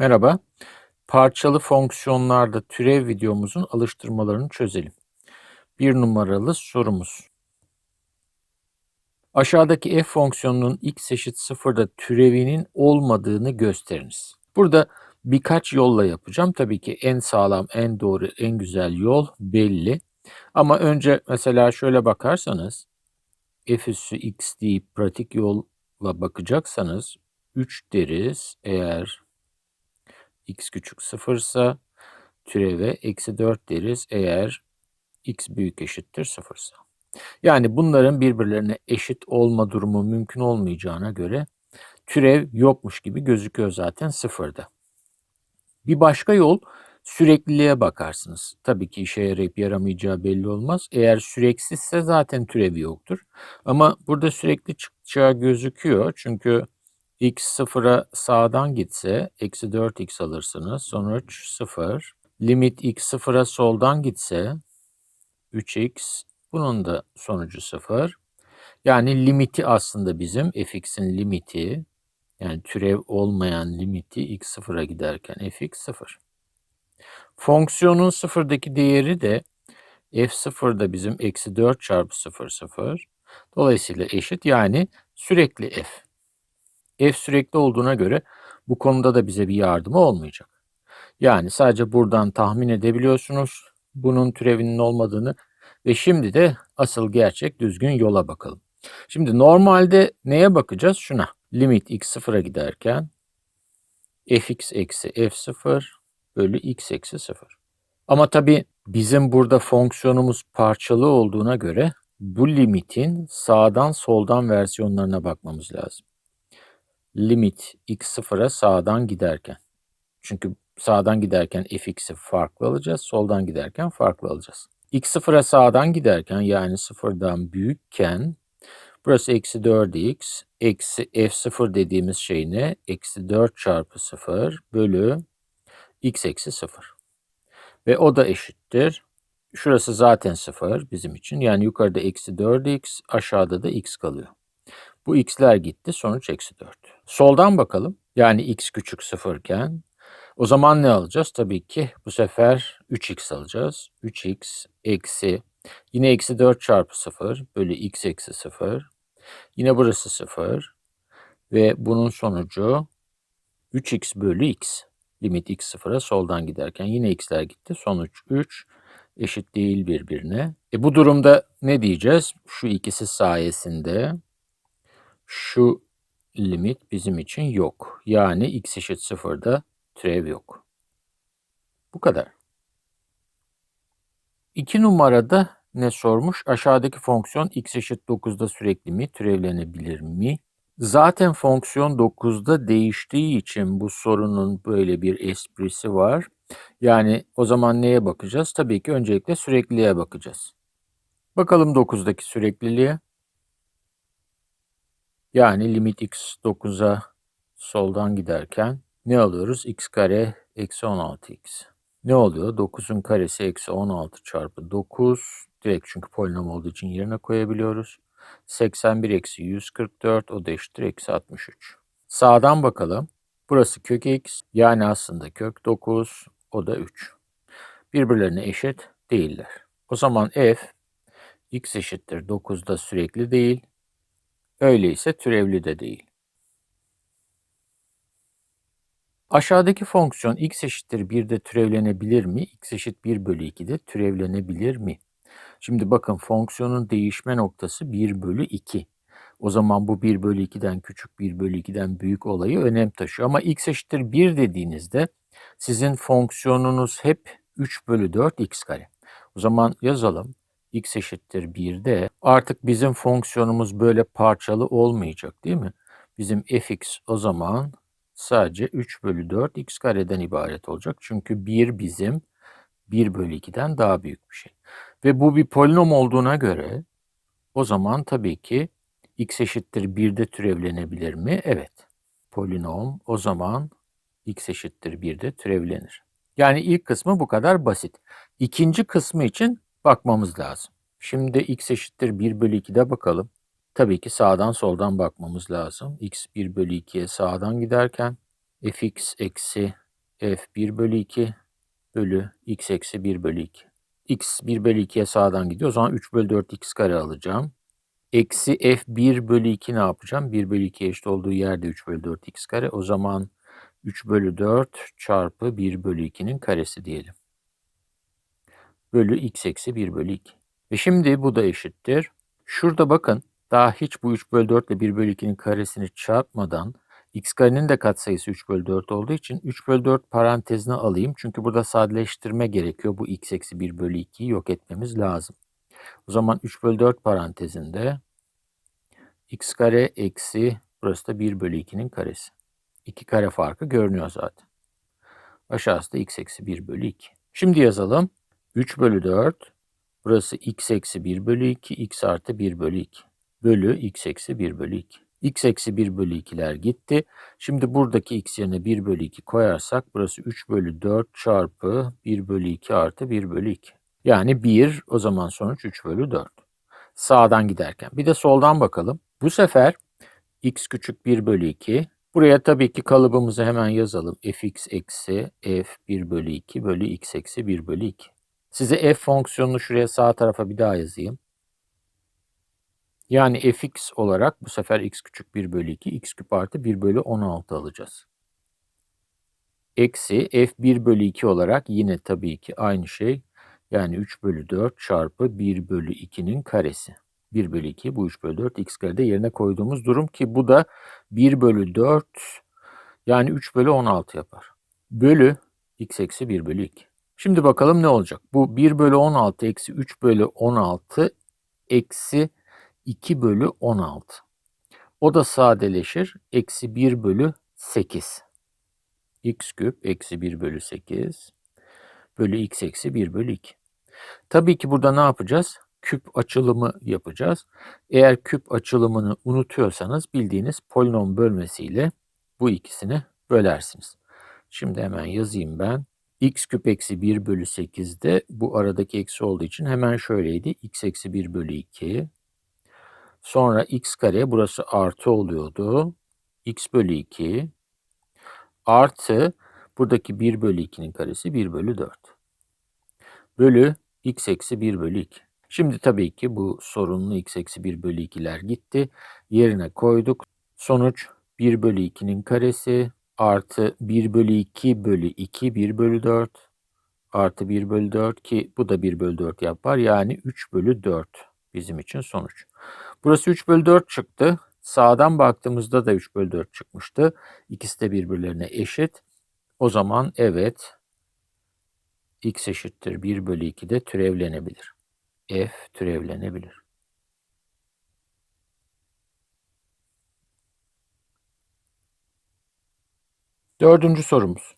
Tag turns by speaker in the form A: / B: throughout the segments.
A: Merhaba. Parçalı fonksiyonlarda türev videomuzun alıştırmalarını çözelim. Bir numaralı sorumuz. Aşağıdaki f fonksiyonunun x eşit sıfırda türevinin olmadığını gösteriniz. Burada birkaç yolla yapacağım. Tabii ki en sağlam, en doğru, en güzel yol belli. Ama önce mesela şöyle bakarsanız f üssü x deyip pratik yolla bakacaksanız 3 deriz eğer x küçük sıfırsa türeve eksi 4 deriz eğer x büyük eşittir sıfırsa. Yani bunların birbirlerine eşit olma durumu mümkün olmayacağına göre türev yokmuş gibi gözüküyor zaten sıfırda. Bir başka yol sürekliliğe bakarsınız. Tabii ki işe yarayıp yaramayacağı belli olmaz. Eğer süreksizse zaten türevi yoktur. Ama burada sürekli çıkacağı gözüküyor. Çünkü x sıfıra sağdan gitse eksi 4x alırsınız. Sonuç 0. Limit x sıfıra soldan gitse 3x bunun da sonucu 0. Yani limiti aslında bizim fx'in limiti yani türev olmayan limiti x sıfıra giderken fx 0. Fonksiyonun sıfırdaki değeri de f0 da bizim eksi 4 çarpı 0 0. Dolayısıyla eşit yani sürekli f f sürekli olduğuna göre bu konuda da bize bir yardımı olmayacak. Yani sadece buradan tahmin edebiliyorsunuz bunun türevinin olmadığını ve şimdi de asıl gerçek düzgün yola bakalım. Şimdi normalde neye bakacağız? Şuna. Limit x sıfıra giderken fx eksi f0 bölü x eksi 0. Ama tabi bizim burada fonksiyonumuz parçalı olduğuna göre bu limitin sağdan soldan versiyonlarına bakmamız lazım limit x sıfıra sağdan giderken. Çünkü sağdan giderken fx'i farklı alacağız, soldan giderken farklı alacağız. x sıfıra sağdan giderken yani sıfırdan büyükken burası eksi 4x eksi f0 dediğimiz şey ne? Eksi 4 çarpı 0 bölü x eksi 0. Ve o da eşittir. Şurası zaten 0 bizim için. Yani yukarıda eksi 4x aşağıda da x kalıyor. Bu x'ler gitti. Sonuç eksi 4. Soldan bakalım. Yani x küçük sıfırken o zaman ne alacağız? Tabii ki bu sefer 3x alacağız. 3x eksi yine eksi 4 çarpı 0 bölü x eksi 0. Yine burası 0 ve bunun sonucu 3x bölü x. Limit x sıfıra soldan giderken yine x'ler gitti. Sonuç 3 eşit değil birbirine. E bu durumda ne diyeceğiz? Şu ikisi sayesinde şu limit bizim için yok. Yani x eşit sıfırda türev yok. Bu kadar. İki numarada ne sormuş? Aşağıdaki fonksiyon x eşit 9'da sürekli mi? Türevlenebilir mi? Zaten fonksiyon 9'da değiştiği için bu sorunun böyle bir esprisi var. Yani o zaman neye bakacağız? Tabii ki öncelikle sürekliliğe bakacağız. Bakalım 9'daki sürekliliğe. Yani limit x 9'a soldan giderken ne alıyoruz? x kare eksi 16x. Ne oluyor? 9'un karesi eksi 16 çarpı 9. Direkt çünkü polinom olduğu için yerine koyabiliyoruz. 81 eksi 144 o da eşittir eksi 63. Sağdan bakalım. Burası kök x yani aslında kök 9 o da 3. Birbirlerine eşit değiller. O zaman f x eşittir 9'da sürekli değil Öyleyse türevli de değil. Aşağıdaki fonksiyon x eşittir 1'de türevlenebilir mi? x eşit 1 bölü 2'de türevlenebilir mi? Şimdi bakın fonksiyonun değişme noktası 1 bölü 2. O zaman bu 1 bölü 2'den küçük 1 bölü 2'den büyük olayı önem taşıyor. Ama x eşittir 1 dediğinizde sizin fonksiyonunuz hep 3 bölü 4 x kare. O zaman yazalım x eşittir 1'de artık bizim fonksiyonumuz böyle parçalı olmayacak değil mi? Bizim fx o zaman sadece 3 bölü 4 x kareden ibaret olacak. Çünkü 1 bizim 1 bölü 2'den daha büyük bir şey. Ve bu bir polinom olduğuna göre o zaman tabii ki x eşittir 1'de türevlenebilir mi? Evet. Polinom o zaman x eşittir 1'de türevlenir. Yani ilk kısmı bu kadar basit. İkinci kısmı için bakmamız lazım. Şimdi x eşittir 1 bölü 2'de bakalım. Tabii ki sağdan soldan bakmamız lazım. x 1 bölü 2'ye sağdan giderken fx eksi f 1 bölü 2 bölü x eksi 1 bölü 2. x 1 bölü 2'ye sağdan gidiyor. O zaman 3 bölü 4 x kare alacağım. Eksi f 1 bölü 2 ne yapacağım? 1 bölü 2 eşit olduğu yerde 3 bölü 4 x kare. O zaman 3 bölü 4 çarpı 1 bölü 2'nin karesi diyelim. Bölü x eksi 1 bölü 2. Ve şimdi bu da eşittir. Şurada bakın daha hiç bu 3 bölü 4 ile 1 bölü 2'nin karesini çarpmadan x karenin de katsayısı 3 bölü 4 olduğu için 3 bölü 4 parantezine alayım. Çünkü burada sadeleştirme gerekiyor. Bu x eksi 1 bölü 2'yi yok etmemiz lazım. O zaman 3 bölü 4 parantezinde x kare eksi burası da 1 bölü 2'nin karesi. 2 kare farkı görünüyor zaten. Aşağısı da x eksi 1 bölü 2. Şimdi yazalım. 3 bölü 4 burası x eksi 1 bölü 2 x artı 1 bölü 2 bölü x eksi 1 bölü 2. x eksi 1 bölü 2'ler gitti. Şimdi buradaki x yerine 1 bölü 2 koyarsak burası 3 bölü 4 çarpı 1 bölü 2 artı 1 bölü 2. Yani 1 o zaman sonuç 3 bölü 4. Sağdan giderken. Bir de soldan bakalım. Bu sefer x küçük 1 bölü 2. Buraya tabii ki kalıbımızı hemen yazalım. fx eksi f 1 bölü 2 bölü x eksi 1 bölü 2. Size f fonksiyonunu şuraya sağ tarafa bir daha yazayım. Yani fx olarak bu sefer x küçük 1 bölü 2, x küp artı 1 bölü 16 alacağız. Eksi f1 bölü 2 olarak yine tabii ki aynı şey. Yani 3 bölü 4 çarpı 1 bölü 2'nin karesi. 1 bölü 2 bu 3 bölü 4 x karede yerine koyduğumuz durum ki bu da 1 bölü 4 yani 3 bölü 16 yapar. Bölü x eksi 1 bölü 2. Şimdi bakalım ne olacak? Bu 1 bölü 16 eksi 3 bölü 16 eksi 2 bölü 16. O da sadeleşir. Eksi 1 bölü 8. x küp eksi 1 bölü 8 bölü x eksi 1 bölü 2. Tabii ki burada ne yapacağız? Küp açılımı yapacağız. Eğer küp açılımını unutuyorsanız bildiğiniz polinom bölmesiyle bu ikisini bölersiniz. Şimdi hemen yazayım ben. X küp eksi 1 bölü 8'de bu aradaki eksi olduğu için hemen şöyleydi. x eksi 1 bölü 2 Sonra x kare burası artı oluyordu. x bölü 2 artı buradaki 1 bölü 2'nin karesi 1 bölü 4. Bölü x eksi 1 bölü 2. Şimdi tabii ki bu sorunlu x eksi 1 bölü 2'ler gitti. Yerine koyduk. Sonuç 1 bölü 2'nin karesi artı 1 bölü 2 bölü 2 1 bölü 4 artı 1 bölü 4 ki bu da 1 bölü 4 yapar. Yani 3 bölü 4 bizim için sonuç. Burası 3 bölü 4 çıktı. Sağdan baktığımızda da 3 bölü 4 çıkmıştı. İkisi de birbirlerine eşit. O zaman evet x eşittir 1 bölü 2 de türevlenebilir. f türevlenebilir. Dördüncü sorumuz.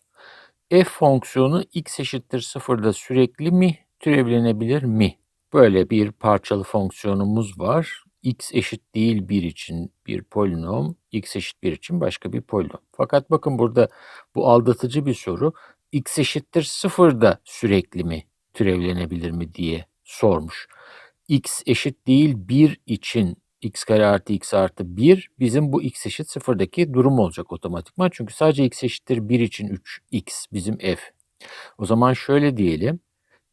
A: f fonksiyonu x eşittir 0'da sürekli mi, türevlenebilir mi? Böyle bir parçalı fonksiyonumuz var x eşit değil 1 için bir polinom, x eşit 1 için başka bir polinom. Fakat bakın burada bu aldatıcı bir soru. x eşittir 0 da sürekli mi, türevlenebilir mi diye sormuş. x eşit değil 1 için x kare artı x artı 1 bizim bu x eşit 0'daki durum olacak otomatikman. Çünkü sadece x eşittir 1 için 3x bizim f. O zaman şöyle diyelim.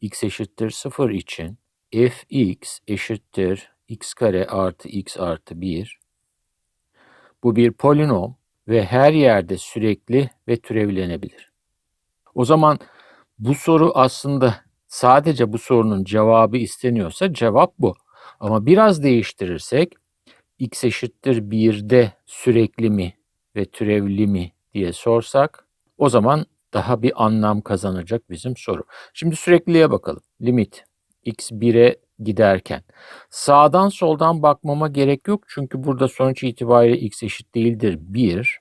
A: x eşittir 0 için fx eşittir x kare artı x artı 1. Bu bir polinom ve her yerde sürekli ve türevlenebilir. O zaman bu soru aslında sadece bu sorunun cevabı isteniyorsa cevap bu. Ama biraz değiştirirsek x eşittir 1'de sürekli mi ve türevli mi diye sorsak o zaman daha bir anlam kazanacak bizim soru. Şimdi sürekliliğe bakalım. Limit x 1'e giderken. Sağdan soldan bakmama gerek yok çünkü burada sonuç itibariyle x eşit değildir 1.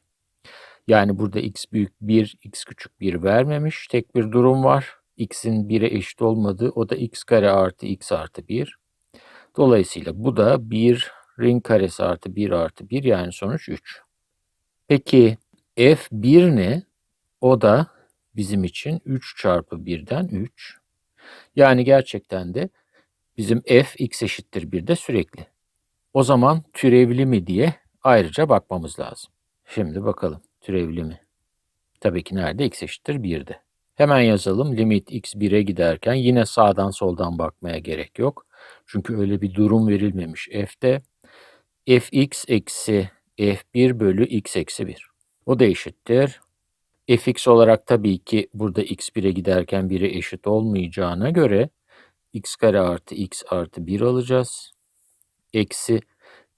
A: Yani burada x büyük 1, x küçük 1 vermemiş. Tek bir durum var. x'in 1'e eşit olmadığı o da x kare artı x artı 1. Dolayısıyla bu da 1 ring karesi artı 1 artı 1 yani sonuç 3. Peki f1 ne? O da bizim için 3 çarpı 1'den 3. Yani gerçekten de bizim f x eşittir 1'de sürekli. O zaman türevli mi diye ayrıca bakmamız lazım. Şimdi bakalım türevli mi? Tabii ki nerede? x eşittir 1'de. Hemen yazalım. Limit x 1'e giderken yine sağdan soldan bakmaya gerek yok. Çünkü öyle bir durum verilmemiş f'de. Fx eksi f1 bölü x eksi 1. O da eşittir. fx olarak tabii ki burada x 1'e giderken 1'e eşit olmayacağına göre x kare artı x artı 1 alacağız. Eksi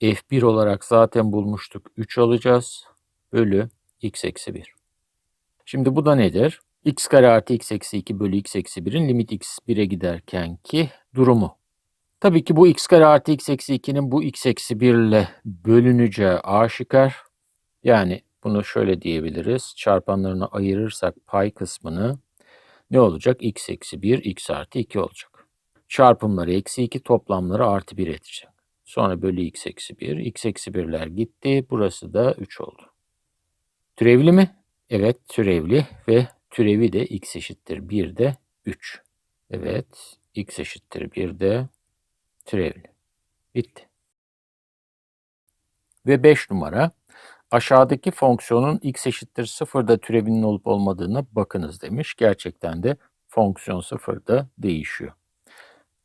A: f1 olarak zaten bulmuştuk 3 alacağız. Bölü x eksi 1. Şimdi bu da nedir? x kare artı x eksi 2 bölü x eksi 1'in limit x 1'e giderken ki durumu. Tabii ki bu x kare artı x eksi 2'nin bu x eksi 1 ile bölüneceği aşikar. Yani bunu şöyle diyebiliriz. Çarpanlarını ayırırsak pay kısmını ne olacak? x eksi 1, x artı 2 olacak. Çarpımları eksi 2, toplamları artı 1 edecek. Sonra bölü x eksi 1. x eksi 1'ler gitti. Burası da 3 oldu. Türevli mi? Evet türevli ve türevi de x eşittir 1 de 3. Evet x eşittir 1 de türevli. Bitti. Ve 5 numara aşağıdaki fonksiyonun x eşittir 0'da türevinin olup olmadığına bakınız demiş. Gerçekten de fonksiyon 0'da değişiyor.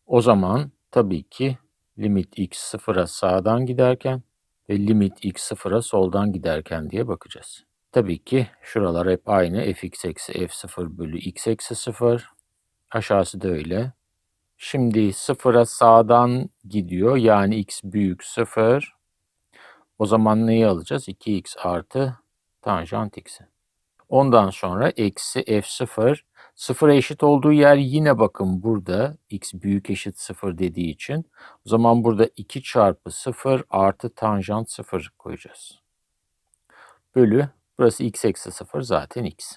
A: O zaman tabii ki limit x 0'a sağdan giderken ve limit x 0'a soldan giderken diye bakacağız. Tabii ki şuralar hep aynı. fx eksi f0 bölü x eksi 0. Aşağısı da öyle. Şimdi sıfıra sağdan gidiyor. Yani x büyük 0. O zaman neyi alacağız? 2x artı tanjant x'i. Ondan sonra eksi f0. Sıfıra eşit olduğu yer yine bakın burada x büyük eşit 0 dediği için. O zaman burada 2 çarpı 0 artı tanjant 0 koyacağız. Bölü burası x eksi 0 zaten x.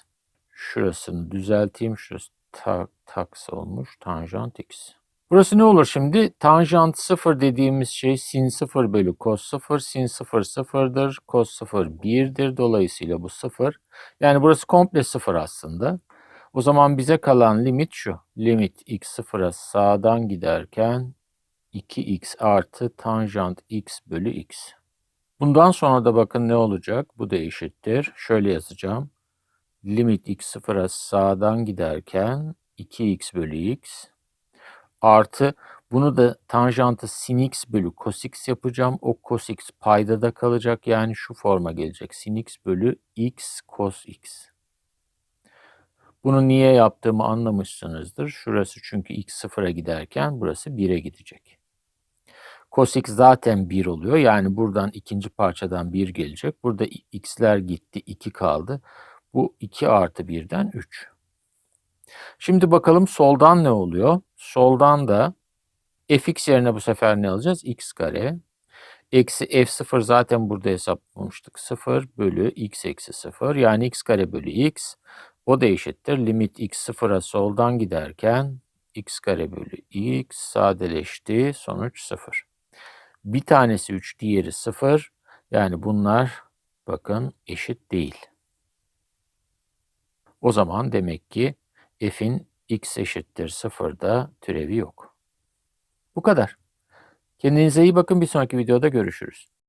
A: Şurasını düzelteyim. Şurası ta, taks olmuş. Tanjant x. Burası ne olur şimdi? Tanjant 0 dediğimiz şey sin 0 bölü cos 0. Sin 0 sıfırdır. Cos 0 1'dir. Dolayısıyla bu 0. Yani burası komple 0 aslında. O zaman bize kalan limit şu. Limit x 0'a sağdan giderken 2x artı tanjant x bölü x. Bundan sonra da bakın ne olacak? Bu da eşittir. Şöyle yazacağım. Limit x 0'a sağdan giderken 2x bölü x artı bunu da tanjantı sin x bölü cos x yapacağım. O cos x payda da kalacak. Yani şu forma gelecek. Sin x bölü x cos x. Bunu niye yaptığımı anlamışsınızdır. Şurası çünkü x sıfıra giderken burası 1'e gidecek. Cos x zaten 1 oluyor. Yani buradan ikinci parçadan 1 gelecek. Burada x'ler gitti 2 kaldı. Bu 2 artı 1'den 3. Şimdi bakalım soldan ne oluyor? Soldan da fx yerine bu sefer ne alacağız? x kare. Eksi f0 zaten burada hesaplamıştık. 0 bölü x eksi 0. Yani x kare bölü x. O da eşittir. Limit x 0'a soldan giderken x kare bölü x sadeleşti. Sonuç 0. Bir tanesi 3, diğeri 0. Yani bunlar bakın eşit değil. O zaman demek ki f'in x eşittir 0'da türevi yok. Bu kadar. Kendinize iyi bakın. Bir sonraki videoda görüşürüz.